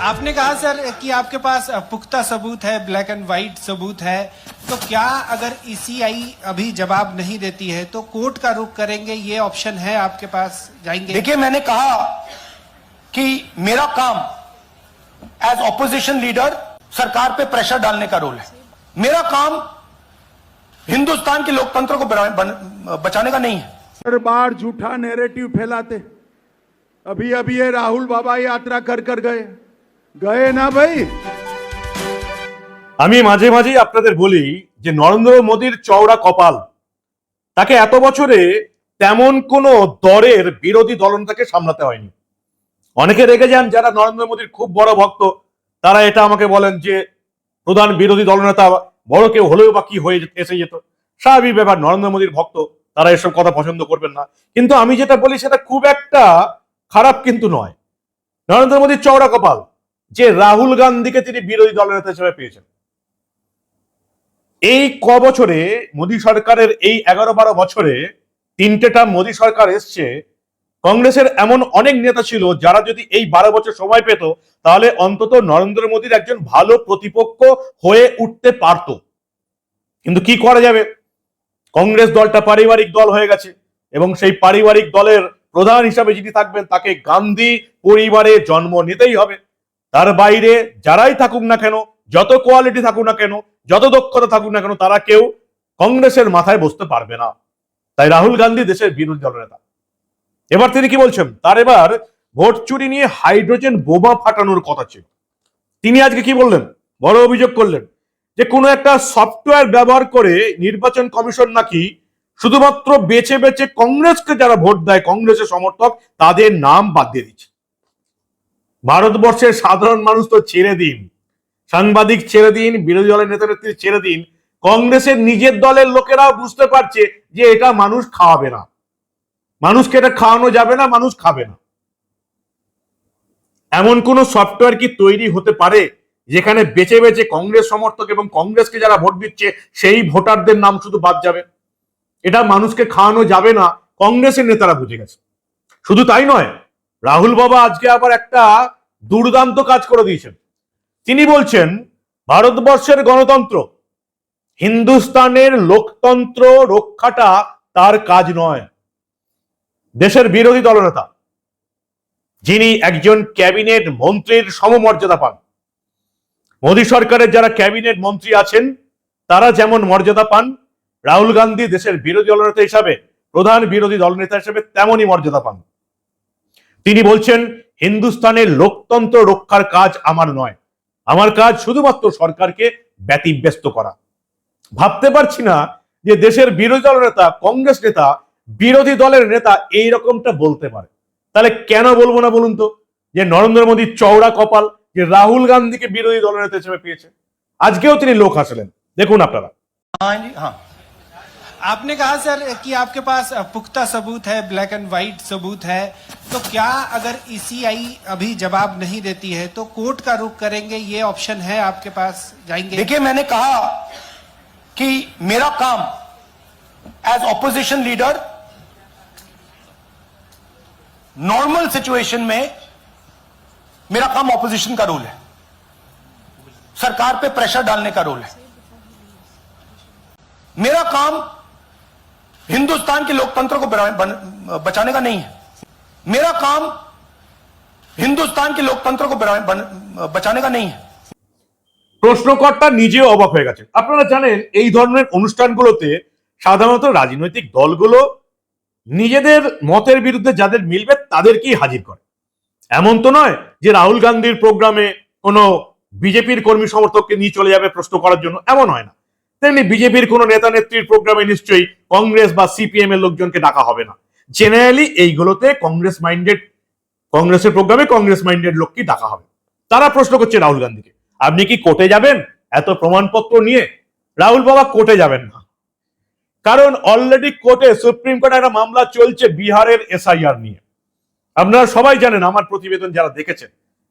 आपने कहा सर कि आपके पास पुख्ता सबूत है ब्लैक एंड व्हाइट सबूत है। तो क्या अगर ईसीआई अभी जवाब नहीं देती है तो कोर्ट का रुख करेंगे? ये ऑप्शन है आपके पास? जाएँगे? देखिए मैंने कहा कि मेरा काम एज ऑपोजिशन लीडर सरकार पे प्रेशर डालने का रोल है। मेरा काम हिंदुस्तान के लोकतंत्र को बचाने का नहीं है। हर बार झूठा नैरेटिव फैलाते। अभी अभी ये राहुल बाबा यात्रा कर कर गए। গয়ে না ভাই আমি মাঝে মাঝেই আপনাদের বলি যে নরেন্দ্র মোদীর চওড়া কপাল, তাকে এত বছরে তেমন কোনো দরের বিরোধী দলনটাকে সামলাতে হয়নি। অনেকে রেগে যান যারা নরেন্দ্র মোদীর খুব বড় ভক্ত, তারা এটা আমাকে বলেন যে প্রধান বিরোধী দলনেতা বড় কেউ হলেও বা কি হয়ে এসে যেত। স্বাভাবিক ব্যাপার, নরেন্দ্র মোদীর ভক্ত, তারা এসব কথা পছন্দ করবেন না। কিন্তু আমি যেটা বলি সেটা খুব একটা খারাপ কিন্তু নয়। নরেন্দ্র মোদীর চওড়া কপাল যে রাহুল গান্ধীকে তিনি বিরোধী দলনেতা হিসেবে পেয়েছেন। এই ক বছরে মোদী সরকারের এই এগারো বারো বছরে তিনটেটা মোদী সরকার এসছে। কংগ্রেসের এমন অনেক নেতা ছিল যারা যদি এই বারো বছর সময় পেত, তাহলে অন্তত নরেন্দ্র মোদীর একজন ভালো প্রতিপক্ষ হয়ে উঠতে পারত। কিন্তু কি করা যাবে? কংগ্রেস দলটা পারিবারিক দল হয়ে গেছে এবং সেই পারিবারিক দলের প্রধান হিসাবে যিনি থাকবেন, তাকে গান্ধী পরিবারে জন্ম নিতেই হবে। তার বাইরে যারাই থাকুক না কেন, যত কোয়ালিটি থাকুক না কেন, যত দক্ষতা থাকুক না কেন, তারা কেউ কংগ্রেসের মাথায় বসতে পারবে না। তাই রাহুল গান্ধী দেশের বিরোধী দলনেতা এবার তিনি কি বলছেন? তার এবার ভোট চুরি নিয়ে হাইড্রোজেন বোমা ফাটানোর কথা ছিল। তিনি আজকে কি বললেন? বড় অভিযোগ করলেন যে কোনো একটা সফটওয়্যার ব্যবহার করে নির্বাচন কমিশন নাকি শুধুমাত্র বেছে বেছে কংগ্রেসকে যারা ভোট দেয়, কংগ্রেসের সমর্থক, তাদের নাম বাদ দিয়ে দিচ্ছে। ভারতবর্ষের সাধারণ মানুষ তো ছেড়ে দিন। সাংবাদিক ছেড়ে দিন, বিরোধী দলের নেতা নেত্রী ছেড়ে দিন। কংগ্রেসের নিজের দলের লোকেরাও বুঝতে পারছে যে এটা মানুষ খাওয়াবে না। মানুষকে এটা খাওয়ানো যাবে না, মানুষ খাবে না। এমন কোন সফটওয়্যার কি তৈরি হতে পারে যেখানে বেছে বেছে কংগ্রেস সমর্থক এবং কংগ্রেসকে যারা ভোট দিচ্ছে, সেই ভোটারদের নাম শুধু বাদ যাবে? এটা মানুষকে খাওয়ানো যাবে না, কংগ্রেসের নেতারা বুঝে গেছে। শুধু তাই নয়, রাহুল বাবা আজকে আবার একটা দুর্দান্ত কাজ করে দিয়েছেন। তিনি বলছেন, ভারতবর্ষের গণতন্ত্র, হিন্দুস্তানের লোকতন্ত্র রক্ষাটা তার কাজ নয়। দেশের বিরোধী দলনেতা, যিনি একজন ক্যাবিনেট মন্ত্রীর সমমর্যাদা পান, মোদী সরকারের যারা ক্যাবিনেট মন্ত্রী আছেন, তারা যেমন মর্যাদা পান, রাহুল গান্ধী দেশের বিরোধী দলনেতা হিসাবে, প্রধান বিরোধী দলনেতা হিসেবে তেমনই মর্যাদা পান। তিনি বলছেন হিন্দুস্তানের লোকতন্ত্র রক্ষার কাজ আমার নয় আমার কাজ শুধুমাত্র সরকারকে ব্যতিব্যস্ত করা ভাবতে পারছি না যে দেশের বিরোধী দল নেতা কংগ্রেস নেতা বিরোধী দলের নেতা এই রকমটা বলতে পারে তাহলে কেন বলবো না বলুন তো যে নরেন্দ্র মোদীর চওড়া কপাল যে রাহুল গান্ধীকে বিরোধী দলনেতা হিসেবে পেয়েছে আজকেও তিনি লোক হাসলেন দেখুন আপনারা हाँ जी हाँ आपने कहा सर कि आपके पास पुख्ता सबूत है ब्लैक एंड व्हाइट सबूत है तो क्या अगर ईसीआई अभी जवाब नहीं देती है तो कोर्ट का रुख करेंगे, ये ऑप्शन है आपके पास, जाएँगे। देखिए, मैंने कहा कि मेरा काम as opposition leader normal situation में मेरा काम ऑपोजिशन का रोल है। सरकार पे प्रेशर डालने का रोल है। मेरा काम हिंदुस्तान के लोकतंत्र को बचाने का नहीं है। मेरा काम हिंदुस्तान के लोकतंत्र को बना- बन- बचाने का नहीं है প্রশ্নকর্তা নিজেও অবাক হয়ে গেছে আপনারা জানেন এই ধরনের অনুষ্ঠানগুলোতে সাধারণত রাজনৈতিক দলগুলো নিজেদের মতের বিরুদ্ধে যাদের মিলবে তাদেরকেই হাজির করে এমন তো নয় যে রাহুল গান্ধীর প্রোগ্রামে কোনো বিজেপির কর্মী সমর্থককে নিয়ে চলে যাবে প্রশ্ন করার জন্য এমন হয় না তেমনি বিজেপির কোনো নেতা নেত্রীর প্রোগ্রামে নিশ্চয়ই কংগ্রেস বা সিপিএম এর লোকজনকে ডাকা হবে না জেনারেলি এইগুলোতে কংগ্রেস মাইন্ডেড কংগ্রেসের প্রোগ্রামে কংগ্রেস মাইন্ডেড লোককে ডাকা হবে। তারা প্রশ্ন করছে রাহুল গান্ধীকে, আপনি কি কোর্টে যাবেন? এত প্রমাণপত্র নিয়ে রাহুল বাবা কোর্টে যাবেন না। কারণ অলরেডি কোর্টে সুপ্রিম কোর্টে একটা মামলা চলছে বিহারের এসআইআর নিয়ে। আপনারা সবাই জানেন, আমার প্রতিবেদন যারা দেখেছেন,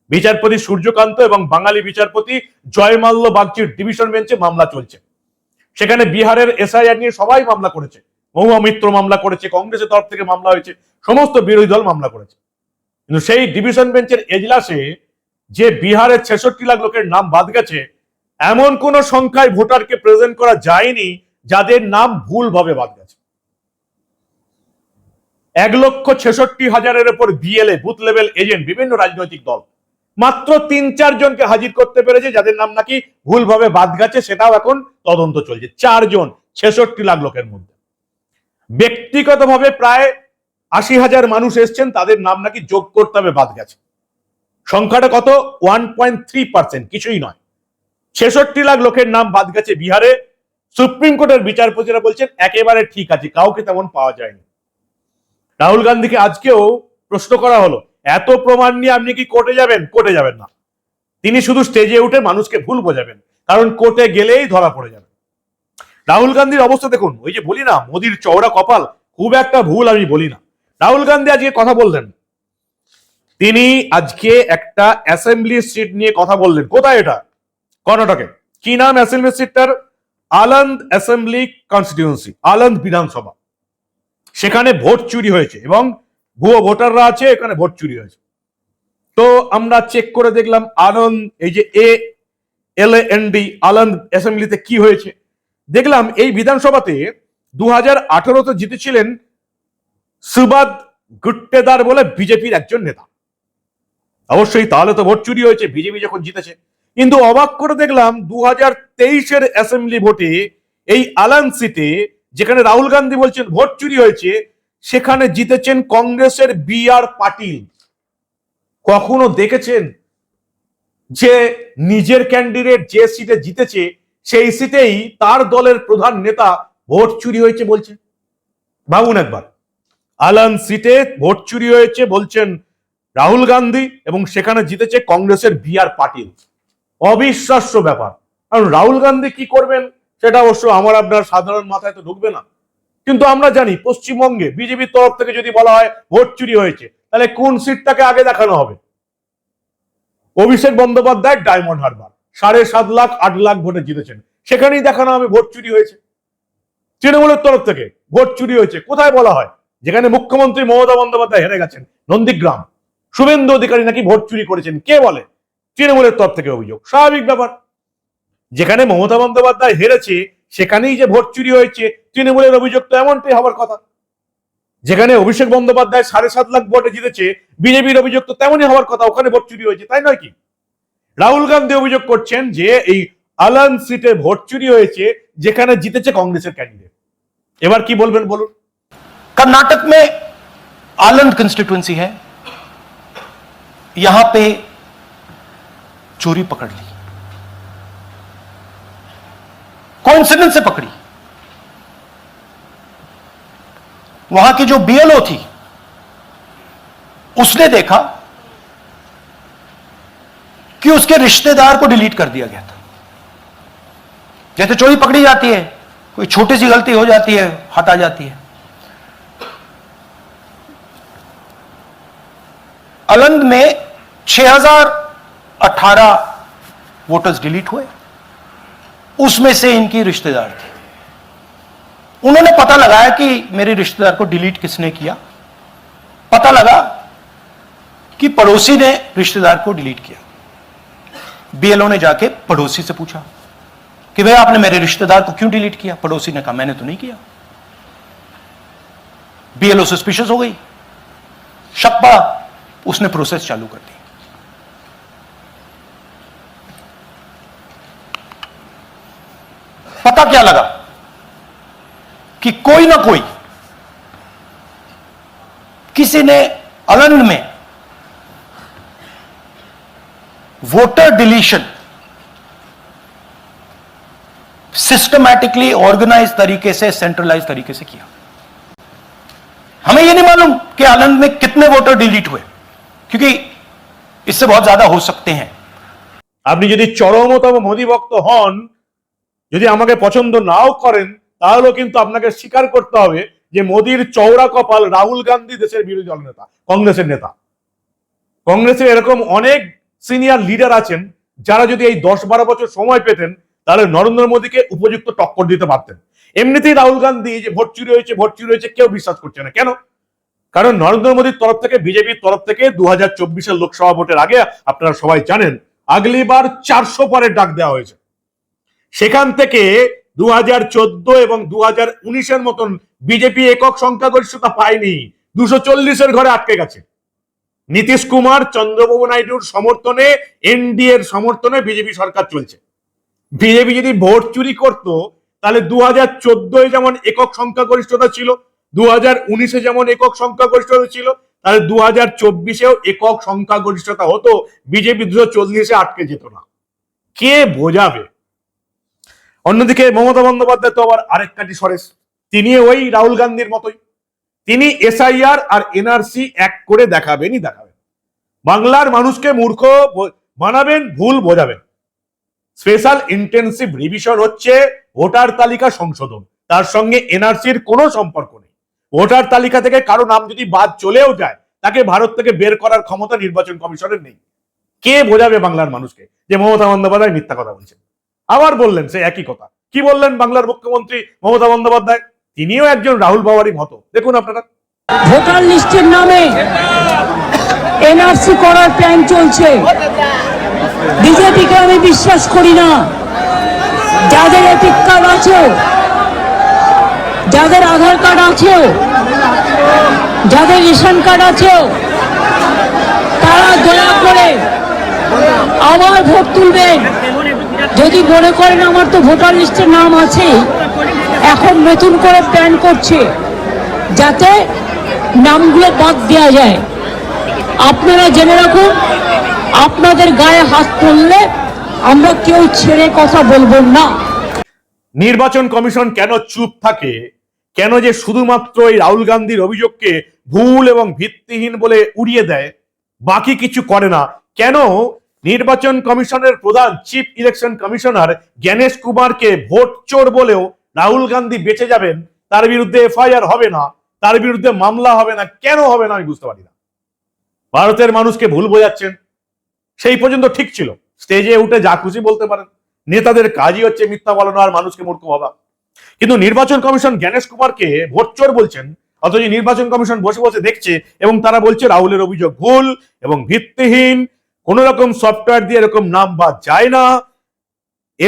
বিচারপতি সূর্যকান্ত এবং বাঙালি বিচারপতি জয়মাল্য বাগচির ডিভিশন বেঞ্চে মামলা চলছে। সেখানে বিহারের এসআইআর নিয়ে সবাই মামলা করেছে। মহুয়া মিত্র মামলা করেছে, কংগ্রেসের তরফ থেকে মামলা হয়েছে, সমস্ত বিরোধী দল মামলা করেছে। কিন্তু সেই ডিভিশন বেঞ্চের এজলাসে যে বিহারের ছেষট্টি লাখ লোকের নাম বাদ গেছে, এমন কোন সংখ্যায় ভোটারকে প্রেজেন্ট করা যায়নি যাদের নাম ভুলভাবে বাদ গেছে। এক লক্ষ ছেষট্টি হাজারের উপর বিএলএ বুথ লেভেল এজেন্ট, বিভিন্ন রাজনৈতিক দল, মাত্র তিন চার জনকে হাজির করতে পেরেছে যাদের নাম নাকি ভুলভাবে বাদ গেছে, সেটাও এখন তদন্ত চলছে। চারজন ছেষট্টি লাখ লোকের মধ্যে। ব্যক্তিগতভাবে প্রায় আশি হাজার মানুষ এসছেন, তাদের নাম নাকি যোগ করতে হবে, বাদ গেছে। সংখ্যাটা কত? ওয়ান পয়েন্ট থ্রি পার্সেন্ট কিছুই নয়। ছেষট্টি লাখ লোকের নাম বাদ গেছে বিহারে। সুপ্রিম কোর্টের বিচারপতিরা বলছেন, একেবারে ঠিক আছে, কাউকে তেমন পাওয়া যায়নি। রাহুল গান্ধীকে আজকেও প্রশ্ন করা হলো, এত প্রমাণ নিয়ে আপনি কি কোর্টে যাবেন? কোর্টে যাবেন না। তিনি শুধু স্টেজে উঠে মানুষকে ভুল বোঝাবেন, কারণ কোর্টে গেলেই ধরা পড়ে যাবে। রাহুল গান্ধীর অবস্থা দেখুন, ওই যে বলি না, মোদির চওড়া কপাল, খুব একটা ভুল আমি বলি না। রাহুল গান্ধী আজকে কথা বললেন। তিনি আজকে একটা অ্যাসেম্বলি সিট নিয়ে কথা বললেন। কোথায় এটা? কর্ণাটকে। কি নাম অ্যাসেম্বলি সিটটার আলন্দ অ্যাসেম্বলি কনস্টিটিউন্সি আলন্দ বিধানসভা। সেখানে ভোট চুরি হয়েছে এবং ভুয়ো ভোটাররা আছে, এখানে ভোট চুরি হয়েছে। তো আমরা চেক করে দেখলাম আনন্দ, এই যে এ এল এন ডি আলন্দ অ্যাসেম্বলিতে কি হয়েছে? দেখলাম এই বিধানসভাতে দু হাজার আঠারোতে জিতেছিলেন সুবাদ গুট্টেদার বলে বিজেপির একজন নেতা। অবশ্যই তাহলে তো ভোট চুরি হয়েছে, বিজেপি যখন জিতেছে। কিন্তু অবাক করে দেখলাম দু হাজার তেইশের অ্যাসেম্বলি ভোটে এই আলান সিটে যেখানে রাহুল গান্ধী বলছেন ভোট চুরি হয়েছে, সেখানে জিতেছেন কংগ্রেসের বি আর পাটিল। কখনো দেখেছেন যে নিজের ক্যান্ডিডেট যে সিটে জিতেছে সেই সিটেই তার দলের প্রধান নেতা ভোট চুরি হয়েছে বলছে। ভাবুন একবার। আলান সিটে ভোট চুরি হয়েছে বলছেন রাহুল গান্ধী এবং সেখানে জিতেছে কংগ্রেসের বি আর পাটিল। অবিশ্বাস্য ব্যাপার। কারণ রাহুল গান্ধী কি করবেন সেটা অবশ্য আমার আপনার সাধারণ মাথায় তো ঢুকবে না। কিন্তু আমরা জানি পশ্চিমবঙ্গে বিজেপির তরফ থেকে যদি বলা হয় ভোট চুরি হয়েছে, তাহলে কোন সিটটাকে আগে দেখানো হবে? অভিষেক বন্দ্যোপাধ্যায়, ডায়মন্ড হারবার। সাড়ে সাত লাখ, আট লাখ ভোটে জিতেছেন। সেখানেই দেখানো হবে ভোট চুরি হয়েছে। তৃণমূলের তরফ থেকে ভোট চুরি হয়েছে। কোথায় বলা হয়? যেখানে মুখ্যমন্ত্রী মমতা বন্দ্যোপাধ্যায় হেরে গেছেন, নন্দীগ্রাম। শুভেন্দু অধিকারী নাকি ভোট চুরি করেছেন, কে বলে? তৃণমূলের তরফ থেকে অভিযোগ। স্বাভাবিক ব্যাপার। যেখানে মমতা বন্দ্যোপাধ্যায় হেরেছে, সেখানেই যে ভোট চুরি হয়েছে, তৃণমূলের অভিযোগ তো এমনটাই হবার কথা। যেখানে অভিষেক বন্দ্যোপাধ্যায় সাড়ে সাত লাখ ভোটে জিতেছে, বিজেপির অভিযোগ তো তেমনই হওয়ার কথা, ওখানে ভোট চুরি হয়েছে, তাই নয় কি? রাহুল গান্ধী অভিযোগ করছেন যে এই আলান সিটে ভোট চুরি হয়েছে যেখানে জিতেছে কংগ্রেসের ক্যান্ডিডেট এবার কি বলবেন বলুন कर्नाटक में आलंद कंस्टिट्युएंसी है यहां पे चोरी पकड़ ली कॉन्सिडेंस से पकड़ी वहां की जो बीएलओ थी उसने देखा कि उसके रिश्तेदार को डिलीट कर दिया गया था। जैसे चोरी पकड़ी जाती है, कोई छोटी सी गलती हो जाती है, हटा जाती है। अलंद में 6018 वोटर्स डिलीट हुए। उसमें से इनकी रिश्तेदार थे। उन्होंने पता लगाया कि मेरे रिश्तेदार को डिलीट किसने किया। पता लगा कि पड़ोसी ने रिश्तेदार को डिलीट किया। बीएलओ ने जाके पड़ोसी से पूछा कि भाई आपने मेरे रिश्तेदार को क्यों डिलीट किया? पड़ोसी ने कहा, मैंने तो नहीं किया। बीएलओ सस्पिशियस हो गई। शक पड़ा उसने प्रोसेस चालू कर दी। पता क्या लगा कि कोई ना कोई किसी ने अलंग में वोटर डिलीशन सिस्टमैटिकली ऑर्गेनाइज तरीके से सेंट्रलाइज तरीके से किया हमें यह नहीं मालूम कि आनंद में कितने वोटर डिलीट हुए क्योंकि इससे बहुत ज्यादा हो सकते हैं আপনি যদি চরমতম মোদী ভক্ত হন যদি আমাকে পছন্দ নাও করেন তাহলেও কিন্তু আপনাকে স্বীকার করতে হবে যে মোদীর চৌড়া কপাল রাহুল গান্ধী দেশের বিরোধী দল নেতা কংগ্রেসের নেতা কংগ্রেসের এরকম অনেক সিনিয়র লিডার আছেন, যারা যদি এই দশ বারো বছর সময় পেতেন, তাহলে নরেন্দ্র মোদীকে উপযুক্ত টক্কর দিতে পারতেন। এমনিতেই রাহুল গান্ধী যে ভোট চুরি হয়েছে, ভোট চুরি হয়েছে, কেউ বিশ্বাস করছে না। কেন? কারণ নরেন্দ্র মোদীর তরফ থেকে, বিজেপির তরফ থেকে দু হাজার চব্বিশের লোকসভা ভোটের আগে, আপনারা সবাই জানেন, আগলিবার চারশো পারের ডাক দেওয়া হয়েছে। সেখান থেকে দু হাজার চোদ্দ এবং দু হাজার উনিশের মতন বিজেপি একক সংখ্যাগরিষ্ঠতা পায়নি, দুশো চল্লিশের ঘরে আটকে গেছে। নীতিশ কুমার, চন্দ্রবাবু নাইডুর সমর্থনে, এনডিএর সমর্থনে বিজেপি সরকার চলছে। বিজেপি যদি ভোট চুরি করত, তাহলে দু হাজার চোদ্দই যেমন একক সংখ্যাগরিষ্ঠতা ছিল দু হাজার উনিশে যেমন একক সংখ্যাগরিষ্ঠতা ছিল, তাহলে দু হাজার চব্বিশেও একক সংখ্যাগরিষ্ঠতা হতো, বিজেপি দুশো চল্লিশে আটকে যেত না। কে বোঝাবে? অন্যদিকে মমতা বন্দ্যোপাধ্যায় তো আবার আরেক কাটি সরেশ তিনি ওই রাহুল গান্ধীর মতোই। তিনি এসআইআর আর এনআরসি এক করে দেখাবেনই দেখাবেন। বাংলার মানুষকে মূর্খ বানাবেন, ভুল বোঝাবেন। স্পেশাল ইন্টেন্সিভ রিভিশন হচ্ছে ভোটার তালিকা সংশোধন। তার সঙ্গে এনআরসির কোনো সম্পর্ক নেই। ভোটার তালিকা থেকে কারও নাম যদি বাদ চলেও যায়, তাকে ভারত থেকে বের করার ক্ষমতা নির্বাচন কমিশনের নেই। কে বোঝাবে বাংলার মানুষকে? যে মমতা বন্দ্যোপাধ্যায় মিথ্যা কথা বলছেন। আবার বললেন সে একই কথা। কি বললেন বাংলার মুখ্যমন্ত্রী মমতা বন্দ্যোপাধ্যায়? তিনিও একজন রাহুল বাবারই মতো। দেখুন আপনারা। ভোটার লিস্টের নামে এনআরসি করার প্ল্যান চলছে। বিজেপিকে আমি বিশ্বাস করি না। যাদের এপিক কার্ড আছে, যাদের আধার কার্ড আছে, যাদের রেশন কার্ড আছে, তারা দয়া করে আবার ভোট তুলবেন। যদি মনে করেন আমার তো ভোটার লিস্টের নাম আছে এখন নতুন করে প্ল্যান করছে যাতে নামগুলো বাদ দেওয়া যায়। আপনারা জেনে রাখুন, আপনাদের গায়ে হাত তুললে আমরা কেউ ছেড়ে কথা বলব না। নির্বাচন কমিশন কেন চুপ থাকে? কেন যে শুধুমাত্র এই রাহুল গান্ধীর অভিযোগকে ভুল এবং ভিত্তিহীন বলে উড়িয়ে দেয়? বাকি কিছু করে না। কেন নির্বাচন কমিশনের প্রধান চিফ ইলেকশন কমিশনার জ্ঞানেশ কুমারকে ভোট চোর বলেও রাহুল গান্ধী বেঁচে যাবেন, তার বিরুদ্ধে এফআইআর হবে না, তার বিরুদ্ধে মামলা হবে না, কেন হবে না আমি বুঝতে পারি না। ভারতের মানুষকে ভুল বোঝাচ্ছেন, সেই পর্যন্ত ঠিক ছিল। স্টেজে উঠে যা খুশি বলতে পারেন, নেতাদের কাজই হচ্ছে মিথ্যা বলানো আর মানুষকে মূর্খ ভাবা। কিন্তু নির্বাচন কমিশন জ্ঞানেশ কুমারকে ভোটচোর বলছেন, অথচ নির্বাচন কমিশন বসে বসে দেখছে এবং তারা বলছে রাহুলের অভিযোগ ভুল এবং ভিত্তিহীন কোন রকম সফটওয়্যার দিয়ে এরকম নাম বা যায় না।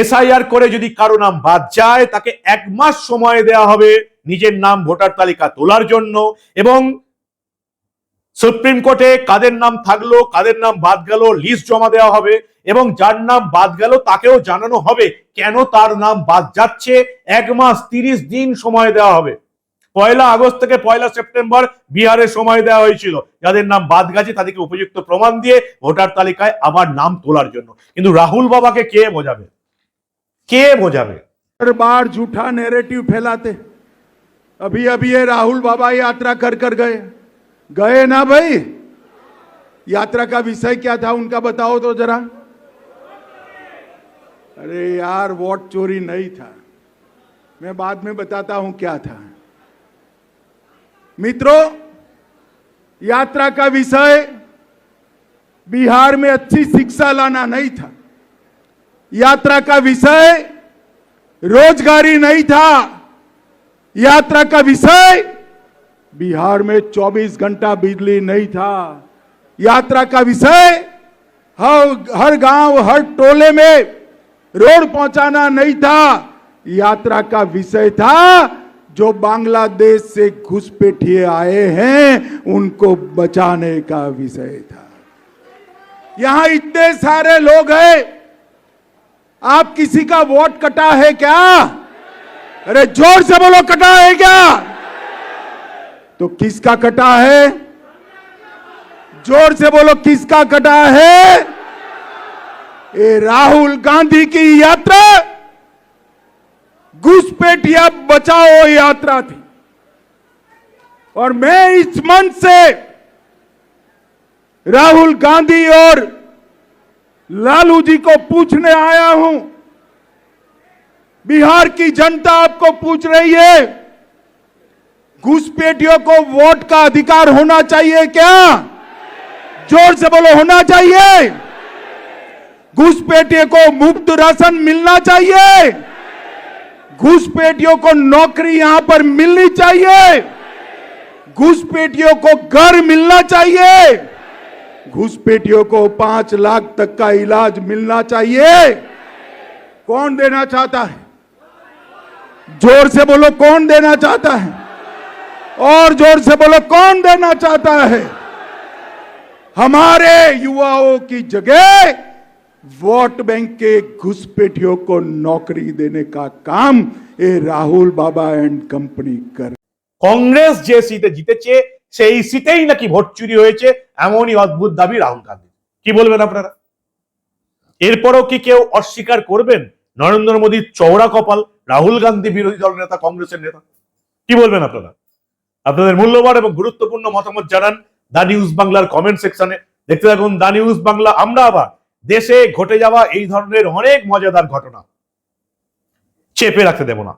এসআইআর করে যদি কারও নাম বাদ যায়, তাকে এক মাস সময় দেওয়া হবে নিজের নাম ভোটার তালিকা তোলার জন্য এবং সুপ্রিম কোর্টে কাদের নাম থাকল, কাদের নাম বাদ গেল, লিস্ট জমা দেওয়া হবে এবং যার নাম বাদ গেল তাকেও জানানো হবে কেন তার নাম বাদ যাচ্ছে। এক মাস তিরিশ দিন সময় দেওয়া হবে। পয়লা আগস্ট থেকে পয়লা সেপ্টেম্বর বিহারে সময় দেওয়া হয়েছিল। যাদের নাম বাদ গেছে তাদেরকে উপযুক্ত প্রমাণ দিয়ে ভোটার তালিকায় আবার নাম তোলার জন্য। কিন্তু রাহুল বাবাকে কে বোঝাবে? કે મોજાવે हर बार झूठा नैरेटिव फैलाते। अभी अभी ये राहुल बाबा यात्रा कर कर गए। गए ना भाई? यात्रा का विषय क्या था उनका बताओ तो जरा। अरे यार, वोट चोरी नहीं था। मैं बाद में बताता हूँ क्या था। मित्रों, यात्रा का विषय बिहार में अच्छी शिक्षा लाना नहीं था। यात्रा का विषय रोजगारी नहीं था। यात्रा का विषय बिहार में 24 घंटा बिजली नहीं था। यात्रा का विषय हर हर गाँव, हर टोले में रोड पहुंचाना नहीं था। यात्रा का विषय था जो बांग्लादेश से घुसपैठिए आए हैं, उनको बचाने का विषय था। यहाँ इतने सारे लोग हैं आप किसी का वोट कटा है क्या? अरे ज़ोर से बोलो, कटा है क्या? तो किसका कटा है? ज़ोर से बोलो, किसका कटा है? ये राहुल गांधी की यात्रा। घुसपैठिया बचाओ यात्रा थी। और मैं इस मंच से राहुल गांधी और लालू जी को पूछने आया हूँ। बिहार की जनता आपको पूछ रही है, घुसपैठियों को वोट का अधिकार होना चाहिए क्या? ज़ोर से बोलो, होना चाहिए। घुसपैठियों को मुफ़्त राशन मिलना चाहिए। घुसपैठियों को नौकरी यहाँ पर मिलनी चाहिए। घुसपैठियों को घर मिलना चाहिए। घुसपेटियों को पाँच लाख तक का इलाज मिलना चाहिए। कौन देना चाहता है? ज़ोर से बोलो, कौन देना चाहता है? और ज़ोर से बोलो, कौन देना चाहता है? हमारे युवाओं की जगह वोट बैंक के घुसपेटियों को नौकरी देने का काम ये राहुल बाबा एंड कंपनी कर कांग्रेस जैसी तो जीते সেই সিটেই নাকি ভোট চুরি হয়েছে, এমনই অদ্ভুত দাবি রাহুল গান্ধী কি বলবেন আপনারা? এরপরও কি কেউ অস্বীকার করবেন নরেন্দ্র মোদীর চওড়া কপাল রাহুল গান্ধী বিরোধী দল নেতা, কংগ্রেসের নেতা? কি বলবেন আপনারা? আপনাদের মূল্যবান এবং গুরুত্বপূর্ণ মতামত জানান দা নিউজ বাংলার কমেন্ট সেকশনে। দেখতে থাকুন দা নিউজ বাংলা, আমরা আবার দেশে ঘটে যাওয়া এই ধরনের অনেক মজাদার ঘটনা চেপে রাখতে দেব না।